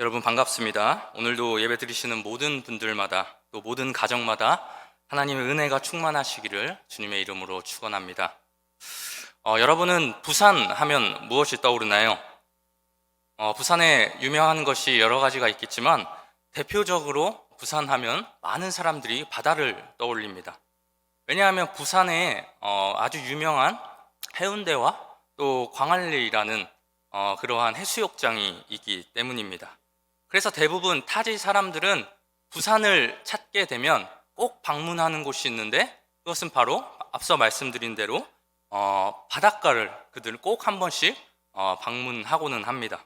여러분 반갑습니다. 오늘도 예배 드리시는 모든 분들마다 또 모든 가정마다 하나님의 은혜가 충만하시기를 주님의 이름으로 축원합니다. 어, 여러분은 부산 하면 무엇이 떠오르나요? 어, 부산에 유명한 것이 여러 가지가 있겠지만 대표적으로 부산 하면 많은 사람들이 바다를 떠올립니다. 왜냐하면 부산에 어, 아주 유명한 해운대와 또 광안리라는 어, 그러한 해수욕장이 있기 때문입니다. 그래서 대부분 타지 사람들은 부산을 찾게 되면 꼭 방문하는 곳이 있는데 그것은 바로 앞서 말씀드린 대로 어, 바닷가를 그들 꼭 한 번씩 어, 방문하고는 합니다.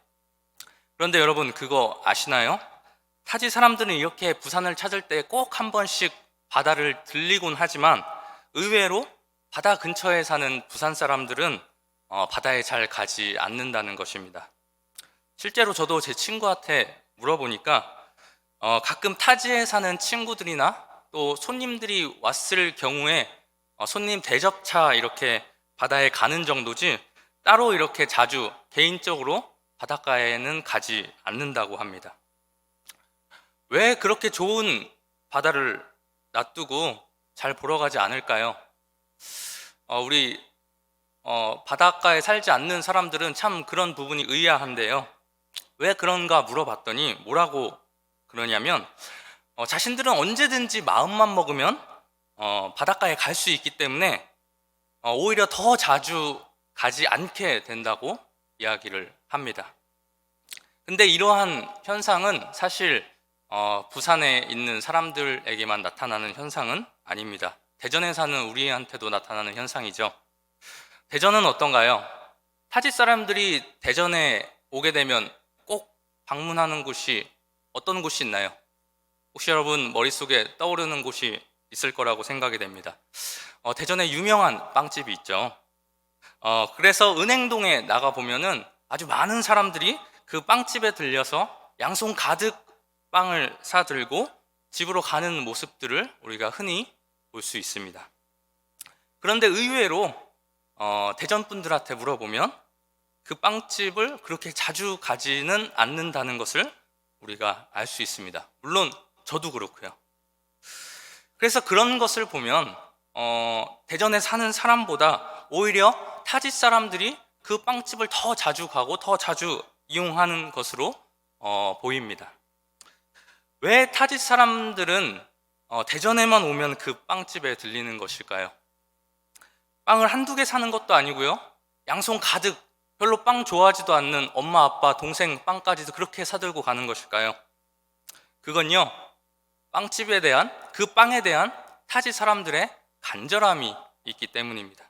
그런데 여러분 그거 아시나요? 타지 사람들은 이렇게 부산을 찾을 때 꼭 한 번씩 바다를 들리곤 하지만 의외로 바다 근처에 사는 부산 사람들은 어, 바다에 잘 가지 않는다는 것입니다. 실제로 저도 제 친구한테 물어보니까 어, 가끔 타지에 사는 친구들이나 또 손님들이 왔을 경우에 어, 손님 대접차 이렇게 바다에 가는 정도지 따로 이렇게 자주 개인적으로 바닷가에는 가지 않는다고 합니다. 왜 그렇게 좋은 바다를 놔두고 잘 보러 가지 않을까요? 어, 우리 어, 바닷가에 살지 않는 사람들은 참 그런 부분이 의아한데요. 왜 그런가 물어봤더니 뭐라고 그러냐면 어, 자신들은 언제든지 마음만 먹으면 어, 바닷가에 갈 수 있기 때문에 어, 오히려 더 자주 가지 않게 된다고 이야기를 합니다. 근데 이러한 현상은 사실 어, 부산에 있는 사람들에게만 나타나는 현상은 아닙니다. 대전에 사는 우리한테도 나타나는 현상이죠. 대전은 어떤가요? 타지 사람들이 대전에 오게 되면 꼭 방문하는 곳이 어떤 곳이 있나요? 혹시 여러분 머릿속에 떠오르는 곳이 있을 거라고 생각이 됩니다. 어, 대전에 유명한 빵집이 있죠. 어, 그래서 은행동에 나가 보면은 아주 많은 사람들이 그 빵집에 들려서 양손 가득 빵을 사들고 집으로 가는 모습들을 우리가 흔히 볼 수 있습니다. 그런데 의외로 어, 대전 분들한테 물어보면 그 빵집을 그렇게 자주 가지는 않는다는 것을 우리가 알 수 있습니다. 물론 저도 그렇고요. 그래서 그런 것을 보면 어, 대전에 사는 사람보다 오히려 타지 사람들이 그 빵집을 더 자주 가고 더 자주 이용하는 것으로 어, 보입니다. 왜 타지 사람들은 어, 대전에만 오면 그 빵집에 들리는 것일까요? 빵을 한두 개 사는 것도 아니고요. 양손 가득 별로 빵 좋아하지도 않는 엄마, 아빠, 동생 빵까지도 그렇게 사들고 가는 것일까요? 그건요. 빵집에 대한 그 빵에 대한 타지 사람들의 간절함이 있기 때문입니다.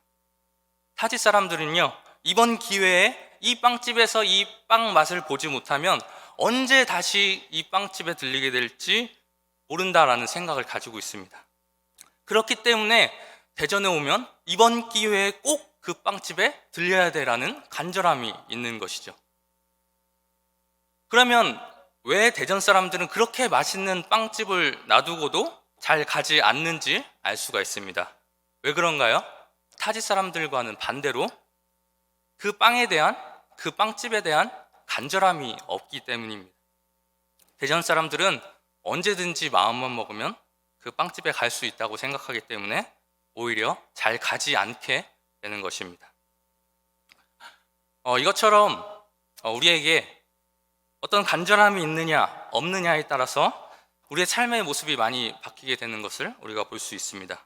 타지 사람들은요. 이번 기회에 이 빵집에서 이 빵 맛을 보지 못하면 언제 다시 이 빵집에 들리게 될지 모른다라는 생각을 가지고 있습니다. 그렇기 때문에 대전에 오면 이번 기회에 꼭 그 빵집에 들려야 되라는 간절함이 있는 것이죠. 그러면 왜 대전 사람들은 그렇게 맛있는 빵집을 놔두고도 잘 가지 않는지 알 수가 있습니다. 왜 그런가요? 타지 사람들과는 반대로 그 빵에 대한 그 빵집에 대한 간절함이 없기 때문입니다. 대전 사람들은 언제든지 마음만 먹으면 그 빵집에 갈 수 있다고 생각하기 때문에 오히려 잘 가지 않게 되는 것입니다. 어, 이것처럼 어, 우리에게 어떤 간절함이 있느냐 없느냐에 따라서 우리의 삶의 모습이 많이 바뀌게 되는 것을 우리가 볼 수 있습니다.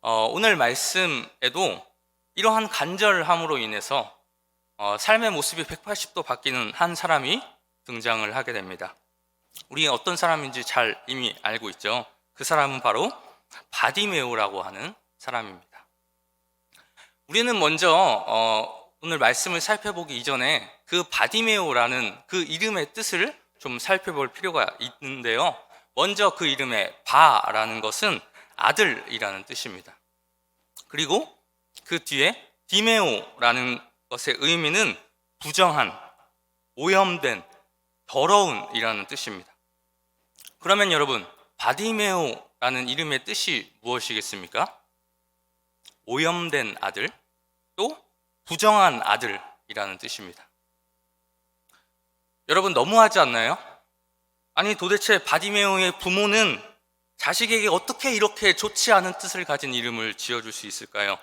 어, 오늘 말씀에도 이러한 간절함으로 인해서 어, 삶의 모습이 180도 바뀌는 한 사람이 등장을 하게 됩니다. 우리 어떤 사람인지 잘 이미 알고 있죠. 그 사람은 바로 바디메오라고 하는 사람입니다. 우리는 먼저 어, 오늘 말씀을 살펴보기 이전에 그 바디메오라는 그 이름의 뜻을 좀 살펴볼 필요가 있는데요. 먼저 그 이름의 바라는 것은 아들이라는 뜻입니다. 그리고 그 뒤에 디메오라는 것의 의미는 부정한, 오염된, 더러운이라는 뜻입니다. 그러면 여러분, 바디메오라는 이름의 뜻이 무엇이겠습니까? 오염된 아들, 또 부정한 아들이라는 뜻입니다. 여러분 너무하지 않나요? 아니 도대체 바디메오의 부모는 자식에게 어떻게 이렇게 좋지 않은 뜻을 가진 이름을 지어줄 수 있을까요?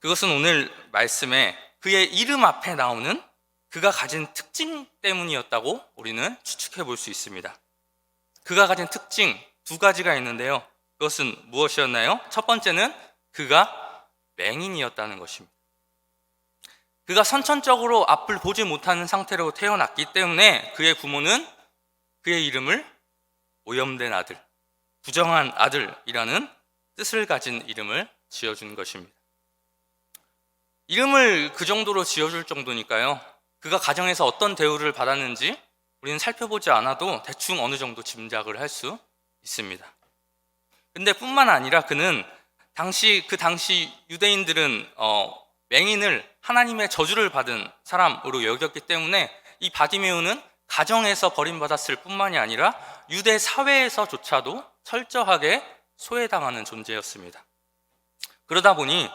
그것은 오늘 말씀에 그의 이름 앞에 나오는 그가 가진 특징 때문이었다고 우리는 추측해 볼 수 있습니다. 그가 가진 특징 두 가지가 있는데요. 그것은 무엇이었나요? 첫 번째는 그가 맹인이었다는 것입니다. 그가 선천적으로 앞을 보지 못하는 상태로 태어났기 때문에 그의 부모는 그의 이름을 오염된 아들, 부정한 아들이라는 뜻을 가진 이름을 지어준 것입니다. 이름을 그 정도로 지어줄 정도니까요. 그가 가정에서 어떤 대우를 받았는지 우리는 살펴보지 않아도 대충 어느 정도 짐작을 할 수 있습니다. 근데 뿐만 아니라 그는 당시 그 당시 유대인들은 어, 맹인을 하나님의 저주를 받은 사람으로 여겼기 때문에 이 바디메오는 가정에서 버림받았을 뿐만이 아니라 유대 사회에서조차도 철저하게 소외당하는 존재였습니다. 그러다 보니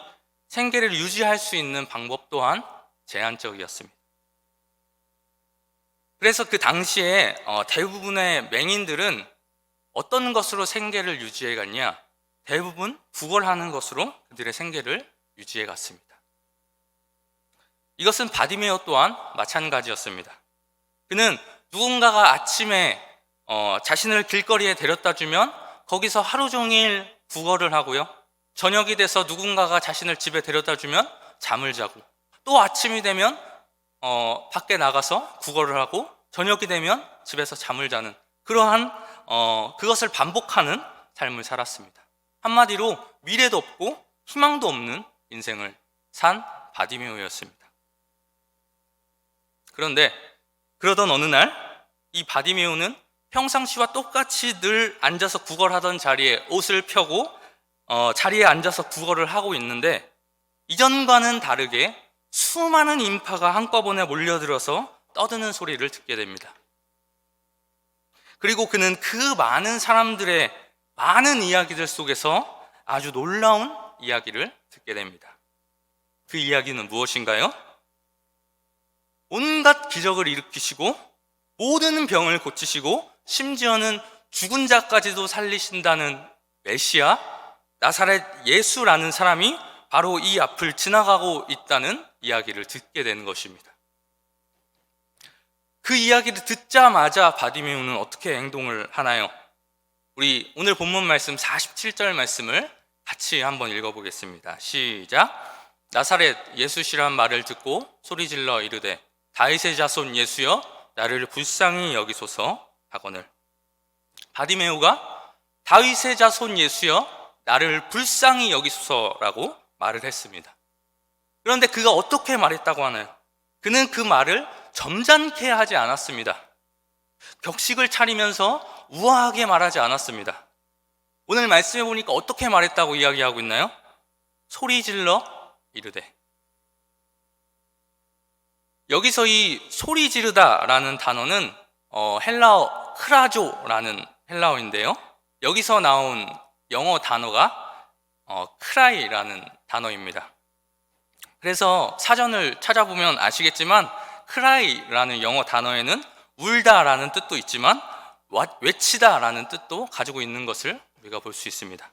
생계를 유지할 수 있는 방법 또한 제한적이었습니다. 그래서 그 당시에 어, 대부분의 맹인들은 어떤 것으로 생계를 유지해 갔냐? 대부분 구걸하는 것으로 그들의 생계를 유지해 갔습니다. 이것은 바디메어 또한 마찬가지였습니다. 그는 누군가가 아침에 어, 자신을 길거리에 데려다 주면 거기서 하루 종일 구걸을 하고요. 저녁이 돼서 누군가가 자신을 집에 데려다 주면 잠을 자고 또 아침이 되면 어, 밖에 나가서 구걸을 하고 저녁이 되면 집에서 잠을 자는 그러한 어, 그것을 반복하는 삶을 살았습니다. 한마디로 미래도 없고 희망도 없는 인생을 산 바디메오였습니다. 그런데 그러던 어느 날 이 바디메오는 평상시와 똑같이 늘 앉아서 구걸하던 자리에 옷을 펴고 어, 자리에 앉아서 구걸을 하고 있는데 이전과는 다르게 수많은 인파가 한꺼번에 몰려들어서 떠드는 소리를 듣게 됩니다. 그리고 그는 그 많은 사람들의 많은 이야기들 속에서 아주 놀라운 이야기를 듣게 됩니다. 그 이야기는 무엇인가요? 온갖 기적을 일으키시고 모든 병을 고치시고 심지어는 죽은 자까지도 살리신다는 메시아 나사렛 예수라는 사람이 바로 이 앞을 지나가고 있다는 이야기를 듣게 되는 것입니다. 그 이야기를 듣자마자 바디메우는 어떻게 행동을 하나요? 우리 오늘 본문 말씀 47절 말씀을 같이 한번 읽어보겠습니다. 시작. 나사렛 예수시란 말을 듣고 소리질러 이르되 다윗의 자손 예수여 나를 불쌍히 여기소서 하거늘 바디메오가 다윗의 자손 예수여 나를 불쌍히 여기소서라고 말을 했습니다. 그런데 그가 어떻게 말했다고 하나요? 그는 그 말을 점잖게 하지 않았습니다. 격식을 차리면서 우아하게 말하지 않았습니다. 오늘 말씀해 보니까 어떻게 말했다고 이야기하고 있나요? 소리 질러 이르되. 여기서 이 소리 지르다라는 단어는 어, 헬라어 크라조라는 헬라어인데요. 여기서 나온 영어 단어가 어, 크라이라는 단어입니다. 그래서 사전을 찾아보면 아시겠지만 크라이라는 영어 단어에는 울다라는 뜻도 있지만 외치다라는 뜻도 가지고 있는 것을 우리가 볼 수 있습니다.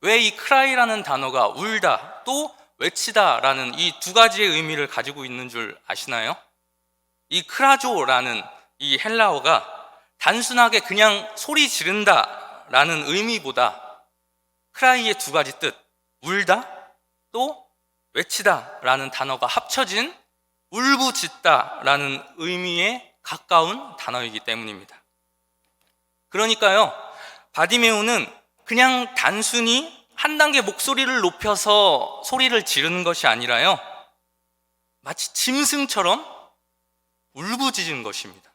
왜이 크라이라는 단어가 울다 또 외치다라는 이 두 가지의 의미를 가지고 있는 줄 아시나요? 이 크라조라는 이 헬라어가 단순하게 그냥 소리 지른다라는 의미보다 크라이의 두 가지 뜻, 울다 또 외치다라는 단어가 합쳐진 울부짖다라는 의미에 가까운 단어이기 때문입니다. 그러니까요, 바디메오는 그냥 단순히 한 단계 목소리를 높여서 소리를 지르는 것이 아니라요. 마치 짐승처럼 울부짖은 것입니다.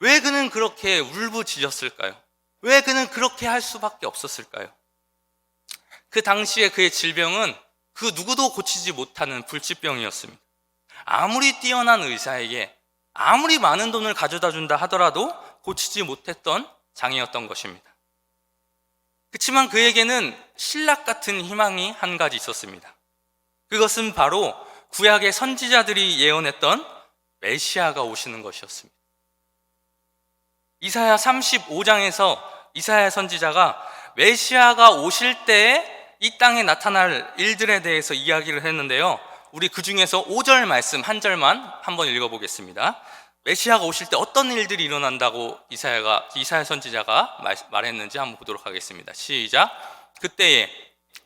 왜 그는 그렇게 울부짖었을까요? 왜 그는 그렇게 할 수밖에 없었을까요? 그 당시에 그의 질병은 그 누구도 고치지 못하는 불치병이었습니다. 아무리 뛰어난 의사에게 아무리 많은 돈을 가져다 준다 하더라도 고치지 못했던 장애였던 것입니다. 그렇지만 그에게는 신락 같은 희망이 한 가지 있었습니다. 그것은 바로 구약의 선지자들이 예언했던 메시아가 오시는 것이었습니다. 이사야 35장에서 이사야 선지자가 메시아가 오실 때에 이 땅에 나타날 일들에 대해서 이야기를 했는데요. 우리 그 중에서 5절 말씀 한 절만 한번 읽어보겠습니다. 메시아가 오실 때 어떤 일들이 일어난다고 이사야가 이사야 선지자가 말, 말했는지 한번 보도록 하겠습니다. 시작. 그때에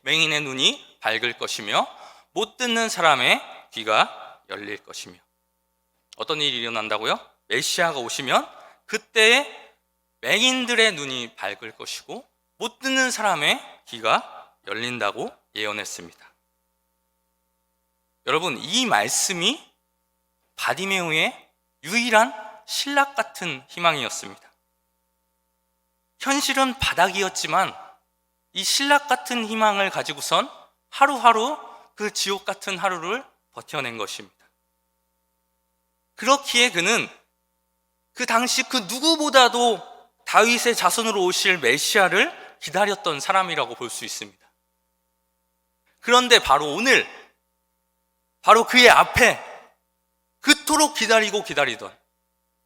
맹인의 눈이 밝을 것이며 못 듣는 사람의 귀가 열릴 것이며 어떤 일이 일어난다고요? 메시아가 오시면 그때에 맹인들의 눈이 밝을 것이고 못 듣는 사람의 귀가 열린다고 예언했습니다. 여러분, 이 말씀이 바디메오의 유일한 신락 같은 희망이었습니다. 현실은 바닥이었지만 이 신락 같은 희망을 가지고선 하루하루 그 지옥 같은 하루를 버텨낸 것입니다. 그렇기에 그는 그 당시 그 누구보다도 다윗의 자손으로 오실 메시아를 기다렸던 사람이라고 볼 수 있습니다. 그런데 바로 오늘, 바로 그의 앞에 그토록 기다리고 기다리던,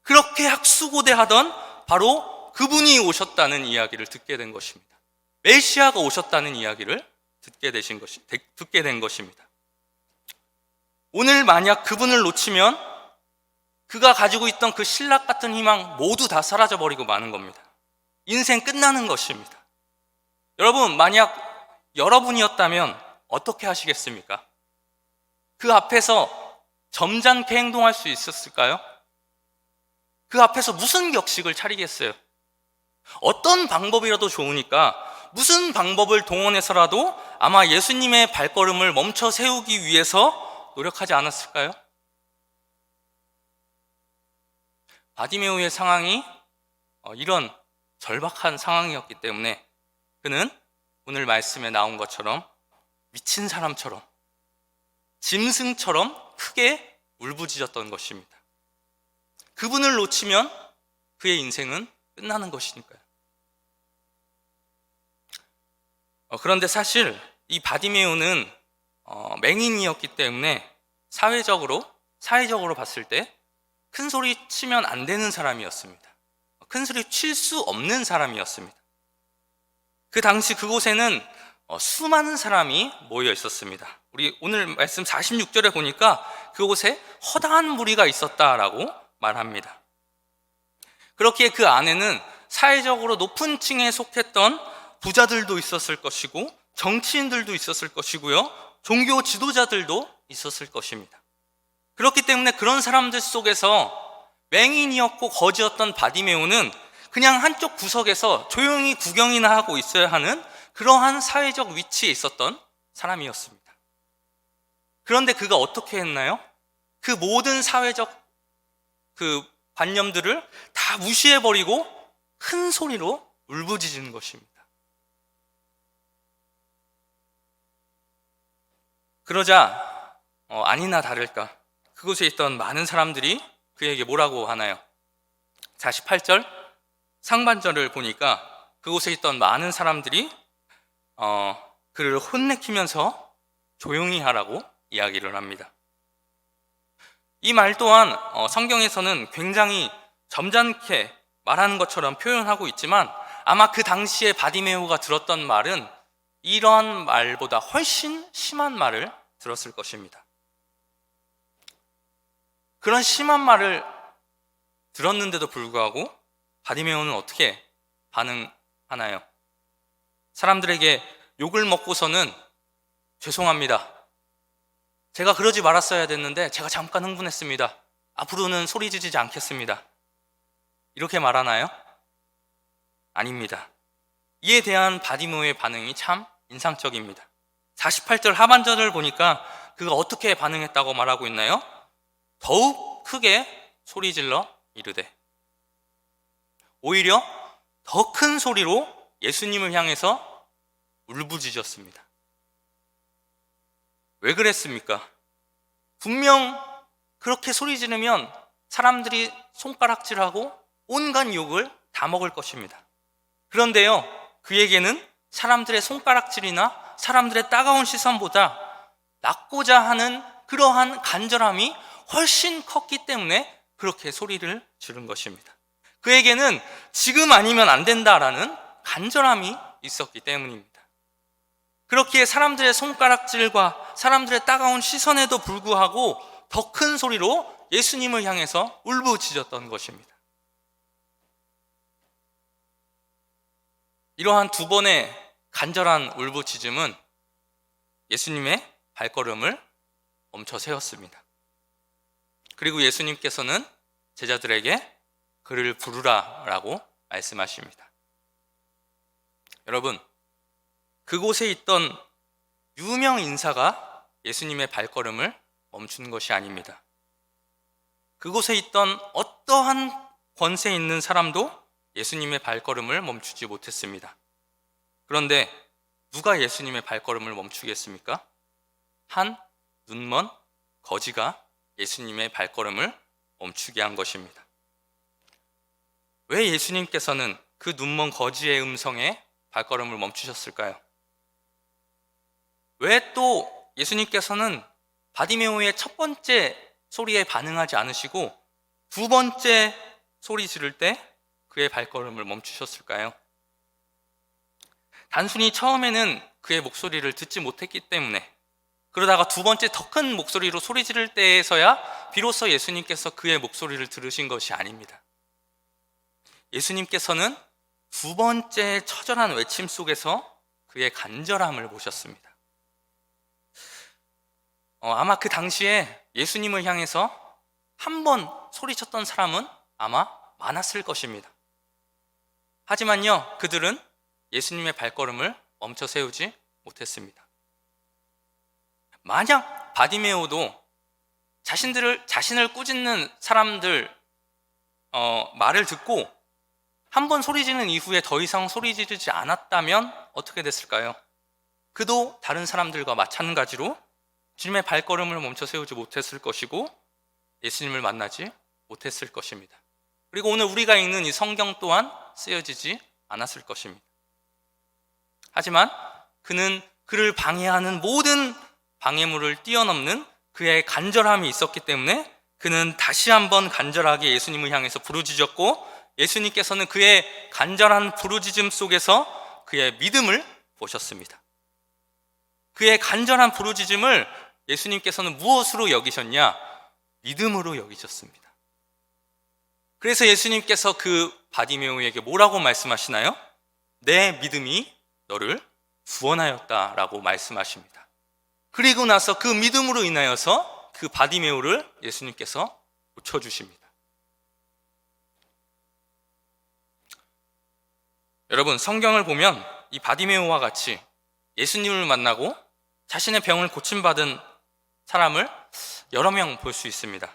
그렇게 학수고대하던 바로 그분이 오셨다는 이야기를 듣게 된 것입니다. 메시아가 오셨다는 이야기를 듣게 되신 것이, 듣게 된 것입니다. 오늘 만약 그분을 놓치면 그가 가지고 있던 그 신락 같은 희망 모두 다 사라져 버리고 마는 겁니다. 인생 끝나는 것입니다. 여러분, 만약 여러분이었다면 어떻게 하시겠습니까? 그 앞에서 점잖게 행동할 수 있었을까요? 그 앞에서 무슨 격식을 차리겠어요? 어떤 방법이라도 좋으니까 무슨 방법을 동원해서라도 아마 예수님의 발걸음을 멈춰 세우기 위해서 노력하지 않았을까요? 바디메오의 상황이 어, 이런 절박한 상황이었기 때문에 그는 오늘 말씀에 나온 것처럼 미친 사람처럼 짐승처럼 크게 울부짖었던 것입니다. 그분을 놓치면 그의 인생은 끝나는 것이니까요. 어, 그런데 사실 이 바디메오는 어, 맹인이었기 때문에 사회적으로 사회적으로 봤을 때 큰 소리 치면 안 되는 사람이었습니다. 큰 소리 칠 수 없는 사람이었습니다. 그 당시 그곳에는 어, 수많은 사람이 모여 있었습니다. 우리 오늘 말씀 46절에 보니까 그곳에 허다한 무리가 있었다라고 말합니다. 그렇기에 그 안에는 사회적으로 높은 층에 속했던 부자들도 있었을 것이고 정치인들도 있었을 것이고요. 종교 지도자들도 있었을 것입니다. 그렇기 때문에 그런 사람들 속에서 맹인이었고 거지였던 바디메오는 그냥 한쪽 구석에서 조용히 구경이나 하고 있어야 하는 그러한 사회적 위치에 있었던 사람이었습니다. 그런데 그가 어떻게 했나요? 그 모든 사회적 그 관념들을 다 무시해버리고 큰 소리로 울부짖는 것입니다. 그러자 어, 아니나 다를까 그곳에 있던 많은 사람들이 그에게 뭐라고 하나요? 48절 상반절을 보니까 그곳에 있던 많은 사람들이 어, 그를 혼내키면서 조용히 하라고 이야기를 합니다. 이 말 또한 어, 성경에서는 굉장히 점잖게 말하는 것처럼 표현하고 있지만 아마 그 당시에 바디메오가 들었던 말은 이런 말보다 훨씬 심한 말을 들었을 것입니다. 그런 심한 말을 들었는데도 불구하고 바디메오는 어떻게 반응하나요? 사람들에게 욕을 먹고서는 죄송합니다. 제가 그러지 말았어야 됐는데 제가 잠깐 흥분했습니다. 앞으로는 소리 지르지 않겠습니다. 이렇게 말하나요? 아닙니다. 이에 대한 바디모의 반응이 참 인상적입니다. 48절 하반절을 보니까 그가 어떻게 반응했다고 말하고 있나요? 더욱 크게 소리 질러 이르되 오히려 더 큰 소리로 예수님을 향해서 울부짖었습니다. 왜 그랬습니까? 분명 그렇게 소리 지르면 사람들이 손가락질하고 온갖 욕을 다 먹을 것입니다. 그런데요, 그에게는 사람들의 손가락질이나 사람들의 따가운 시선보다 낳고자 하는 그러한 간절함이 훨씬 컸기 때문에 그렇게 소리를 지른 것입니다. 그에게는 지금 아니면 안 된다라는 간절함이 있었기 때문입니다. 그렇기에 사람들의 손가락질과 사람들의 따가운 시선에도 불구하고 더 큰 소리로 예수님을 향해서 울부짖었던 것입니다. 이러한 두 번의 간절한 울부짖음은 예수님의 발걸음을 멈춰 세웠습니다. 그리고 예수님께서는 제자들에게 그를 부르라라고 말씀하십니다. 여러분, 그곳에 있던 유명 인사가 예수님의 발걸음을 멈춘 것이 아닙니다. 그곳에 있던 어떠한 권세 있는 사람도 예수님의 발걸음을 멈추지 못했습니다. 그런데 누가 예수님의 발걸음을 멈추겠습니까? 한 눈먼 거지가 예수님의 발걸음을 멈추게 한 것입니다. 왜 예수님께서는 그 눈먼 거지의 음성에 발걸음을 멈추셨을까요? 왜 또 예수님께서는 바디메오의 첫 번째 소리에 반응하지 않으시고 두 번째 소리 지를 때 그의 발걸음을 멈추셨을까요? 단순히 처음에는 그의 목소리를 듣지 못했기 때문에 그러다가 두 번째 더 큰 목소리로 소리 지를 때에서야 비로소 예수님께서 그의 목소리를 들으신 것이 아닙니다. 예수님께서는 두 번째 처절한 외침 속에서 그의 간절함을 보셨습니다. 어, 아마 그 당시에 예수님을 향해서 한 번 소리쳤던 사람은 아마 많았을 것입니다. 하지만요, 그들은 예수님의 발걸음을 멈춰 세우지 못했습니다. 만약 바디메오도 자신들을 자신을 꾸짖는 사람들 어, 말을 듣고 한 번 소리 지는 이후에 더 이상 소리 지르지 않았다면 어떻게 됐을까요? 그도 다른 사람들과 마찬가지로 주님의 발걸음을 멈춰 세우지 못했을 것이고 예수님을 만나지 못했을 것입니다. 그리고 오늘 우리가 읽는 이 성경 또한 쓰여지지 않았을 것입니다. 하지만 그는 그를 방해하는 모든 방해물을 뛰어넘는 그의 간절함이 있었기 때문에 그는 다시 한번 간절하게 예수님을 향해서 부르짖었고 예수님께서는 그의 간절한 부르짖음 속에서 그의 믿음을 보셨습니다. 그의 간절한 부르짖음을 예수님께서는 무엇으로 여기셨냐? 믿음으로 여기셨습니다. 그래서 예수님께서 그 바디메오에게 뭐라고 말씀하시나요? 내 믿음이 너를 구원하였다라고 말씀하십니다. 그리고 나서 그 믿음으로 인하여서 그 바디메오를 예수님께서 고쳐주십니다. 여러분, 성경을 보면 이 바디메오와 같이 예수님을 만나고 자신의 병을 고침받은 사람을 여러 명 볼 수 있습니다.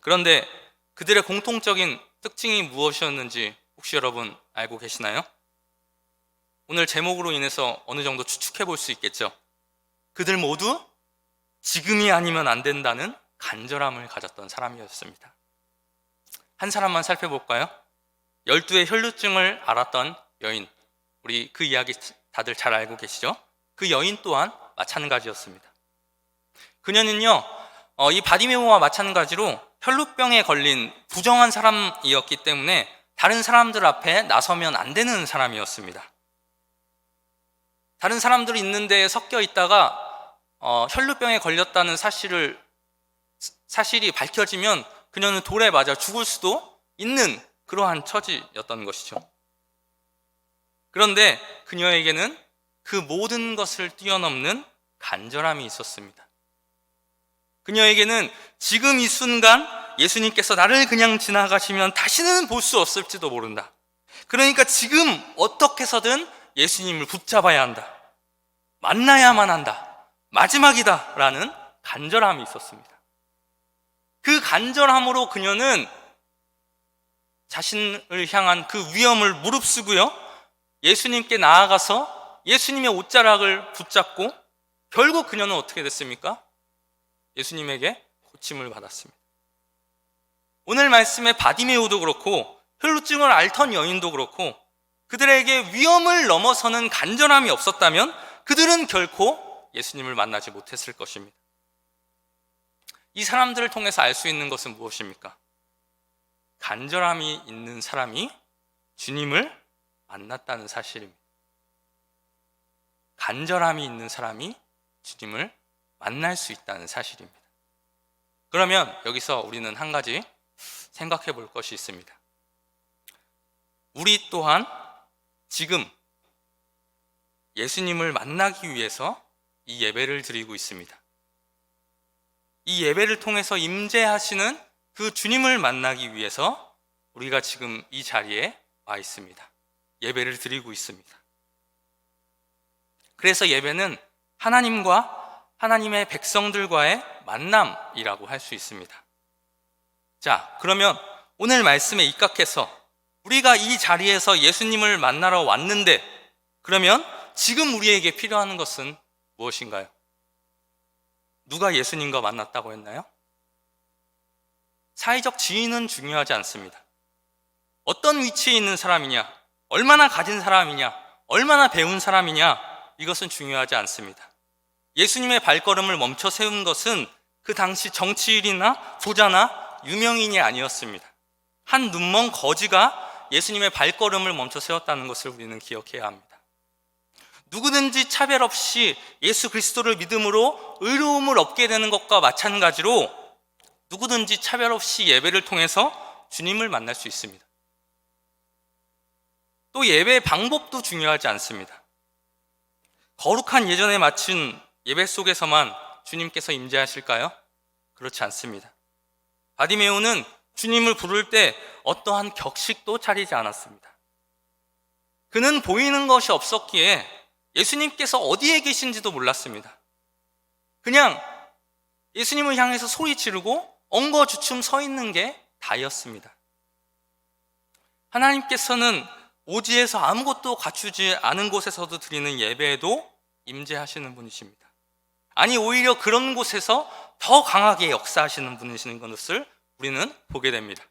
그런데 그들의 공통적인 특징이 무엇이었는지 혹시 여러분 알고 계시나요? 오늘 제목으로 인해서 어느 정도 추측해 볼 수 있겠죠. 그들 모두 지금이 아니면 안 된다는 간절함을 가졌던 사람이었습니다. 한 사람만 살펴볼까요? 열두의 혈루증을 알았던 여인. 우리 그 이야기 다들 잘 알고 계시죠? 그 여인 또한 마찬가지였습니다. 그녀는요, 어, 이 바디메오와 마찬가지로 혈루병에 걸린 부정한 사람이었기 때문에 다른 사람들 앞에 나서면 안 되는 사람이었습니다. 다른 사람들이 있는 데에 섞여 있다가 어, 혈루병에 걸렸다는 사실을 사실이 밝혀지면 그녀는 돌에 맞아 죽을 수도 있는 그러한 처지였던 것이죠. 그런데 그녀에게는 그 모든 것을 뛰어넘는 간절함이 있었습니다. 그녀에게는 지금 이 순간 예수님께서 나를 그냥 지나가시면 다시는 볼 수 없을지도 모른다. 그러니까 지금 어떻게 해서든 예수님을 붙잡아야 한다. 만나야만 한다. 마지막이다. 라는 간절함이 있었습니다. 그 간절함으로 그녀는 자신을 향한 그 위험을 무릅쓰고요. 예수님께 나아가서 예수님의 옷자락을 붙잡고 결국 그녀는 어떻게 됐습니까? 예수님에게 고침을 받았습니다. 오늘 말씀의 바디메오도 그렇고 혈루증을 앓던 여인도 그렇고 그들에게 위험을 넘어서는 간절함이 없었다면 그들은 결코 예수님을 만나지 못했을 것입니다. 이 사람들을 통해서 알 수 있는 것은 무엇입니까? 간절함이 있는 사람이 주님을 만났다는 사실입니다. 간절함이 있는 사람이 주님을 만날 수 있다는 사실입니다. 그러면 여기서 우리는 한 가지 생각해 볼 것이 있습니다. 우리 또한 지금 예수님을 만나기 위해서 이 예배를 드리고 있습니다. 이 예배를 통해서 임재하시는 그 주님을 만나기 위해서 우리가 지금 이 자리에 와 있습니다. 예배를 드리고 있습니다. 그래서 예배는 하나님과 하나님의 백성들과의 만남이라고 할 수 있습니다. 자, 그러면 오늘 말씀에 입각해서 우리가 이 자리에서 예수님을 만나러 왔는데 그러면 지금 우리에게 필요한 것은 무엇인가요? 누가 예수님과 만났다고 했나요? 사회적 지위는 중요하지 않습니다. 어떤 위치에 있는 사람이냐, 얼마나 가진 사람이냐, 얼마나 배운 사람이냐, 이것은 중요하지 않습니다. 예수님의 발걸음을 멈춰 세운 것은 그 당시 정치인이나 부자나 유명인이 아니었습니다. 한 눈먼 거지가 예수님의 발걸음을 멈춰 세웠다는 것을 우리는 기억해야 합니다. 누구든지 차별 없이 예수 그리스도를 믿음으로 의로움을 얻게 되는 것과 마찬가지로 누구든지 차별 없이 예배를 통해서 주님을 만날 수 있습니다. 또 예배의 방법도 중요하지 않습니다. 거룩한 예전에 마친 예배 속에서만 주님께서 임재하실까요? 그렇지 않습니다. 바디메오는 주님을 부를 때 어떠한 격식도 차리지 않았습니다. 그는 보이는 것이 없었기에 예수님께서 어디에 계신지도 몰랐습니다. 그냥 예수님을 향해서 소리 지르고 엉거주춤 서 있는 게 다였습니다. 하나님께서는 오지에서 아무것도 갖추지 않은 곳에서도 드리는 예배에도 임재하시는 분이십니다. 아니 오히려 그런 곳에서 더 강하게 역사하시는 분이시는 것을 우리는 보게 됩니다.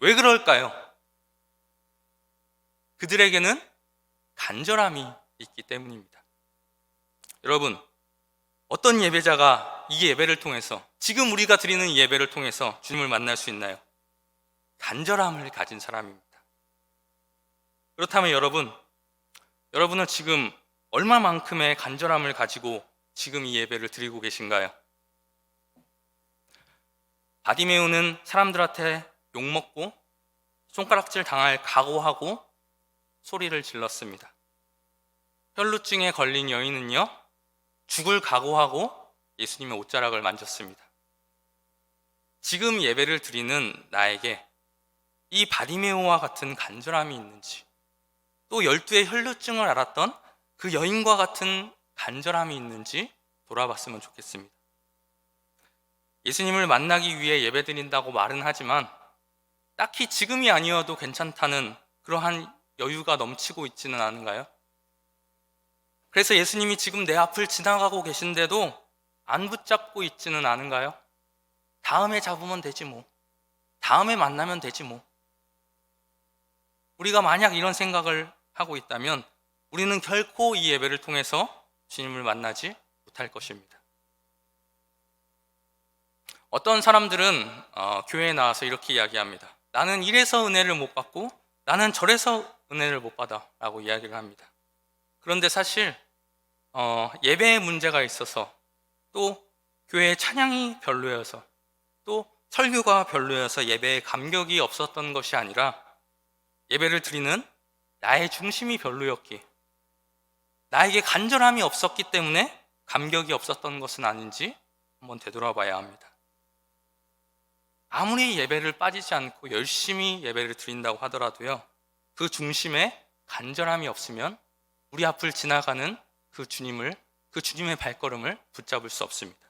왜 그럴까요? 그들에게는 간절함이 있기 때문입니다. 여러분, 어떤 예배자가 이 예배를 통해서 지금 우리가 드리는 이 예배를 통해서 주님을 만날 수 있나요? 간절함을 가진 사람입니다. 그렇다면 여러분, 여러분은 지금 얼마만큼의 간절함을 가지고 지금 이 예배를 드리고 계신가요? 바디메우는 사람들한테 욕먹고 손가락질 당할 각오하고 소리를 질렀습니다. 혈루증에 걸린 여인은요, 죽을 각오하고 예수님의 옷자락을 만졌습니다. 지금 예배를 드리는 나에게 이 바디메오와 같은 간절함이 있는지, 또 열두의 혈루증을 알았던 그 여인과 같은 간절함이 있는지 돌아봤으면 좋겠습니다. 예수님을 만나기 위해 예배 드린다고 말은 하지만 딱히 지금이 아니어도 괜찮다는 그러한 여유가 넘치고 있지는 않은가요? 그래서 예수님이 지금 내 앞을 지나가고 계신데도 안 붙잡고 있지는 않은가요? 다음에 잡으면 되지 뭐. 다음에 만나면 되지 뭐. 우리가 만약 이런 생각을 하고 있다면 우리는 결코 이 예배를 통해서 주님을 만나지 못할 것입니다. 어떤 사람들은 어, 교회에 나와서 이렇게 이야기합니다. 나는 이래서 은혜를 못 받고 나는 저래서 은혜를 못 받아 라고 이야기를 합니다. 그런데 사실 어, 예배에 문제가 있어서 또 교회 찬양이 별로여서 또 설교가 별로여서 예배에 감격이 없었던 것이 아니라 예배를 드리는 나의 중심이 별로였기 나에게 간절함이 없었기 때문에 감격이 없었던 것은 아닌지 한번 되돌아봐야 합니다. 아무리 예배를 빠지지 않고 열심히 예배를 드린다고 하더라도요, 그 중심에 간절함이 없으면 우리 앞을 지나가는 그 주님을, 그 주님의 발걸음을 붙잡을 수 없습니다.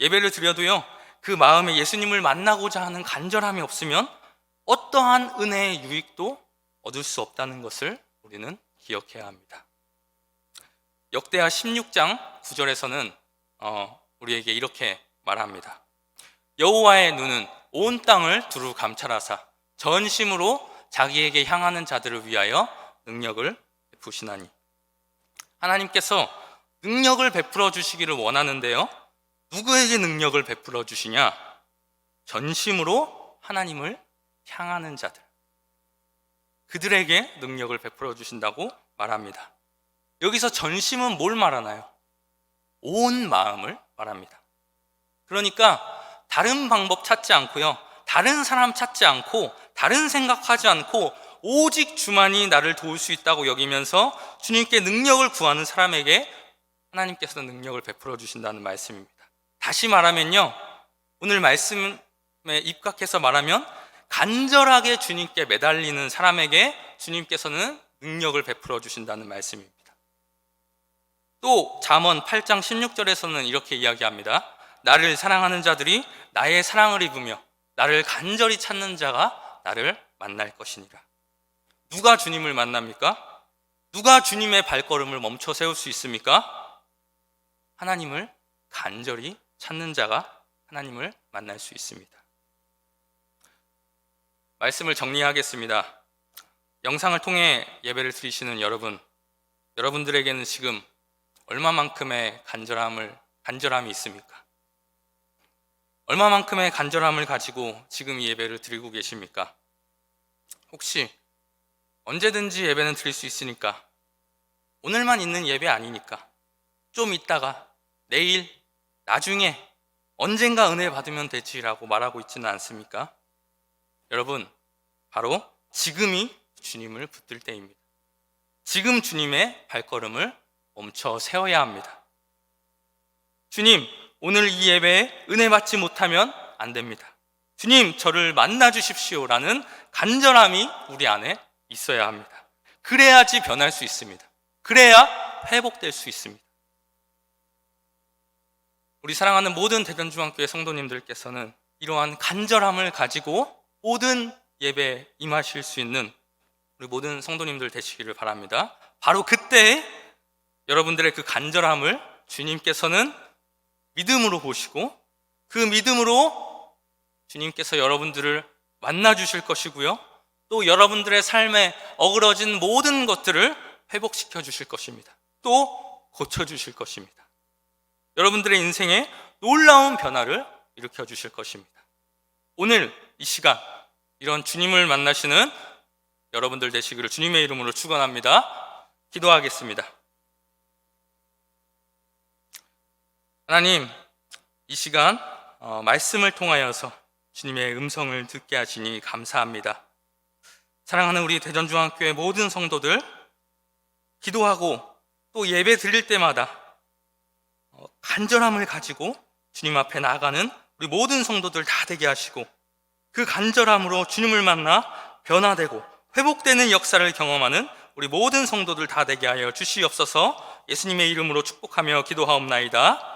예배를 드려도요, 그 마음에 예수님을 만나고자 하는 간절함이 없으면 어떠한 은혜의 유익도 얻을 수 없다는 것을 우리는 기억해야 합니다. 역대하 16장 9절에서는 어, 우리에게 이렇게 말합니다. 여호와의 눈은 온 땅을 두루 감찰하사 전심으로 자기에게 향하는 자들을 위하여 능력을 베푸시나니 하나님께서 능력을 베풀어 주시기를 원하는데요. 누구에게 능력을 베풀어 주시냐? 전심으로 하나님을 향하는 자들. 그들에게 능력을 베풀어 주신다고 말합니다. 여기서 전심은 뭘 말하나요? 온 마음을 말합니다. 그러니까 다른 방법 찾지 않고요. 다른 사람 찾지 않고 다른 생각하지 않고 오직 주만이 나를 도울 수 있다고 여기면서 주님께 능력을 구하는 사람에게 하나님께서 능력을 베풀어 주신다는 말씀입니다. 다시 말하면요. 오늘 말씀에 입각해서 말하면 간절하게 주님께 매달리는 사람에게 주님께서는 능력을 베풀어 주신다는 말씀입니다. 또 잠언 8장 16절에서는 이렇게 이야기합니다. 나를 사랑하는 자들이 나의 사랑을 입으며 나를 간절히 찾는 자가 나를 만날 것이니라. 누가 주님을 만납니까? 누가 주님의 발걸음을 멈춰 세울 수 있습니까? 하나님을 간절히 찾는 자가 하나님을 만날 수 있습니다. 말씀을 정리하겠습니다. 영상을 통해 예배를 드리시는 여러분, 여러분들에게는 지금 얼마만큼의 간절함을 간절함이 있습니까? 얼마만큼의 간절함을 가지고 지금 이 예배를 드리고 계십니까? 혹시 언제든지 예배는 드릴 수 있으니까 오늘만 있는 예배 아니니까 좀 있다가 내일 나중에 언젠가 은혜 받으면 되지라고 말하고 있지는 않습니까? 여러분 바로 지금이 주님을 붙들 때입니다. 지금 주님의 발걸음을 멈춰 세워야 합니다. 주님, 오늘 이 예배에 은혜 받지 못하면 안 됩니다. 주님, 저를 만나 주십시오라는 간절함이 우리 안에 있어야 합니다. 그래야지 변할 수 있습니다. 그래야 회복될 수 있습니다. 우리 사랑하는 모든 대전중앙교회 성도님들께서는 이러한 간절함을 가지고 모든 예배에 임하실 수 있는 우리 모든 성도님들 되시기를 바랍니다. 바로 그때 여러분들의 그 간절함을 주님께서는 믿음으로 보시고 그 믿음으로 주님께서 여러분들을 만나 주실 것이고요. 또 여러분들의 삶에 어그러진 모든 것들을 회복시켜 주실 것입니다. 또 고쳐 주실 것입니다. 여러분들의 인생에 놀라운 변화를 일으켜 주실 것입니다. 오늘 이 시간 이런 주님을 만나시는 여러분들 되시기를 주님의 이름으로 축원합니다. 기도하겠습니다. 하나님, 이 시간 어, 말씀을 통하여서 주님의 음성을 듣게 하시니 감사합니다. 사랑하는 우리 대전중앙교회 모든 성도들 기도하고 또 예배 드릴 때마다 어, 간절함을 가지고 주님 앞에 나아가는 우리 모든 성도들 다 되게 하시고 그 간절함으로 주님을 만나 변화되고 회복되는 역사를 경험하는 우리 모든 성도들 다 되게 하여 주시옵소서 예수님의 이름으로 축복하며 기도하옵나이다.